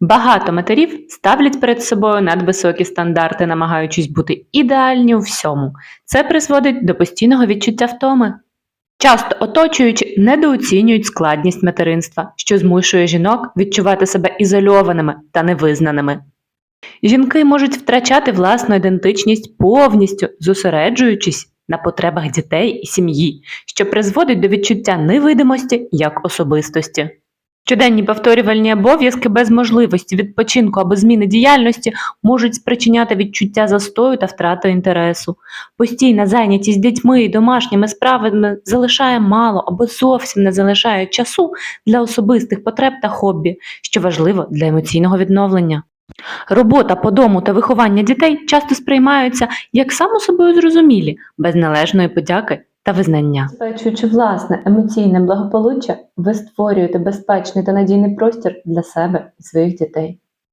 Багато матерів ставлять перед собою надвисокі стандарти, намагаючись бути ідеальні у всьому. Це призводить до постійного відчуття втоми. Часто оточуючи недооцінюють складність материнства, що змушує жінок відчувати себе ізольованими та невизнаними. Жінки можуть втрачати власну ідентичність повністю зосереджуючись на потребах дітей і сім'ї, що призводить до відчуття невидимості як особистості. Щоденні повторювальні обов'язки без можливості відпочинку або зміни діяльності можуть спричиняти відчуття застою та втрати інтересу. Постійна зайнятість дітьми і домашніми справами залишає мало або зовсім не залишає часу для особистих потреб та хобі, що важливо для емоційного відновлення. Робота по дому та виховання дітей часто сприймаються як само собою зрозумілі, без належної подяки та визнання. Забезпечуючи власне емоційне благополуччя, ви створюєте безпечний та надійний простір для себе і своїх дітей.